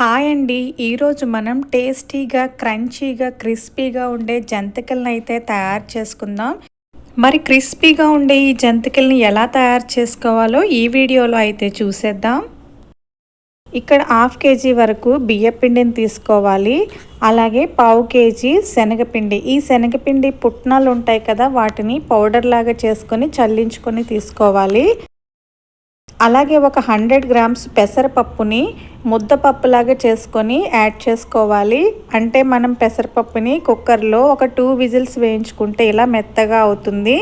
Hi అండి. ఈరోజు మనం టేస్టీగా క్రంచీగా క్రిస్పీగా ఉండే జంతికలను అయితే తయారు చేసుకుందాం. మరి క్రిస్పీగా ఉండే ఈ జంతికల్ని ఎలా తయారు చేసుకోవాలో ఈ వీడియోలో అయితే చూసేద్దాం. ఇక్కడ హాఫ్ కేజీ వరకు బియ్యపిండిని తీసుకోవాలి. అలాగే పావు కేజీ శనగపిండి. ఈ శనగపిండి పుట్నాలు ఉంటాయి కదా వాటిని పౌడర్ లాగా చేసుకొని చల్లించుకొని తీసుకోవాలి. అలాగే ఒక హండ్రెడ్ గ్రామ్స్ పెసరపప్పుని ముద్దపప్పులాగా చేసుకొని యాడ్ చేసుకోవాలి. అంటే మనం పెసరపప్పుని కుక్కర్లో ఒక టూ విజిల్స్ వేయించుకుంటే ఇలా మెత్తగా అవుతుంది.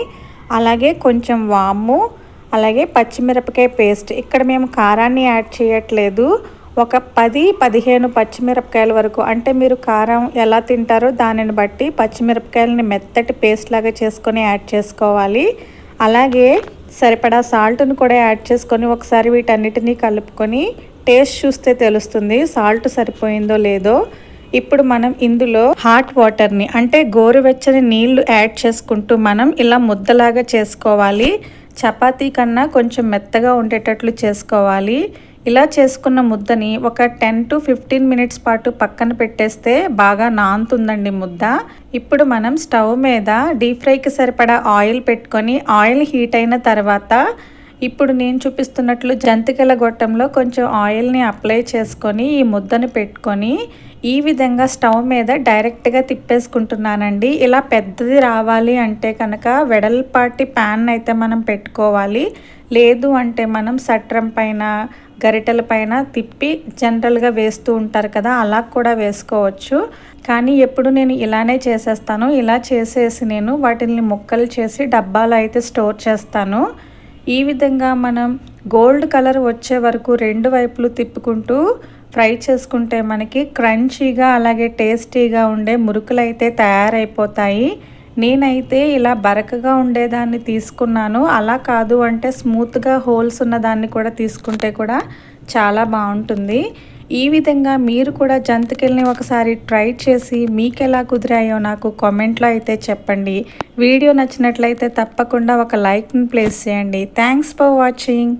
అలాగే కొంచెం వాము అలాగే పచ్చిమిరపకాయ పేస్ట్. ఇక్కడ మేము కారాన్ని యాడ్ చేయట్లేదు. ఒక పది పదిహేను పచ్చిమిరపకాయల వరకు. అంటే మీరు కారం ఎలా తింటారో దానిని బట్టి పచ్చిమిరపకాయలని మెత్తటి పేస్ట్ లాగా చేసుకొని యాడ్ చేసుకోవాలి. అలాగే సరిపడా సాల్ట్ను కూడా యాడ్ చేసుకొని ఒకసారి వీటన్నిటినీ కలుపుకొని టేస్ట్ చూస్తే తెలుస్తుంది సాల్ట్ సరిపోయిందో లేదో. ఇప్పుడు మనం ఇందులో హాట్ వాటర్ని అంటే గోరువెచ్చని నీళ్ళు యాడ్ చేసుకుంటూ మనం ఇలా ముద్దలాగా చేసుకోవాలి. చపాతీ కన్నా కొంచెం మెత్తగా ఉండేటట్లు చేసుకోవాలి. ఇలా చేసుకున్న ముద్దని ఒక టెన్ టు ఫిఫ్టీన్ మినిట్స్ పాటు పక్కన పెట్టేస్తే బాగా నాంతుందండి ముద్ద. ఇప్పుడు మనం స్టవ్ మీద డీప్ ఫ్రైకి సరిపడా ఆయిల్ పెట్టుకొని ఆయిల్ హీట్ అయిన తర్వాత ఇప్పుడు నేను చూపిస్తున్నట్లు జంతికల గొట్టంలో కొంచెం ఆయిల్ని అప్లై చేసుకొని ఈ ముద్దను పెట్టుకొని ఈ విధంగా స్టవ్ మీద డైరెక్ట్గా తిప్పేసుకుంటున్నానండి. ఇలా పెద్దది రావాలి అంటే కనుక వెడల్పాటి ప్యాన్ అయితే మనం పెట్టుకోవాలి. లేదు అంటే మనం సట్రం పైన గరిటెల పైన తిప్పి జనరల్గా వేస్తూ ఉంటారు కదా అలా కూడా వేసుకోవచ్చు. కానీ ఎప్పుడు నేను ఇలానే చేసేస్తాను. ఇలా చేసేసి నేను వాటిని ముక్కలు చేసి డబ్బాలో అయితే స్టోర్ చేస్తాను. ఈ విధంగా మనం గోల్డ్ కలర్ వచ్చే వరకు రెండు వైపులు తిప్పుకుంటూ ఫ్రై చేసుకుంటే మనకి క్రంచీగా అలాగే టేస్టీగా ఉండే మురుకులు అయితే తయారైపోతాయి. నేనైతే ఇలా బరకగా ఉండేదాన్ని తీసుకున్నాను. అలా కాదు అంటే స్మూత్గా హోల్స్ ఉన్న దాన్ని కూడా తీసుకుంటే కూడా చాలా బాగుంటుంది. ఈ విధంగా మీరు కూడా జంతికల్ని ఒకసారి ట్రై చేసి మీకు ఎలా కుదిరాయో నాకు కామెంట్లో అయితే చెప్పండి. వీడియో నచ్చినట్లయితే తప్పకుండా ఒక లైక్ని ప్లేస్ చేయండి. Thanks for watching.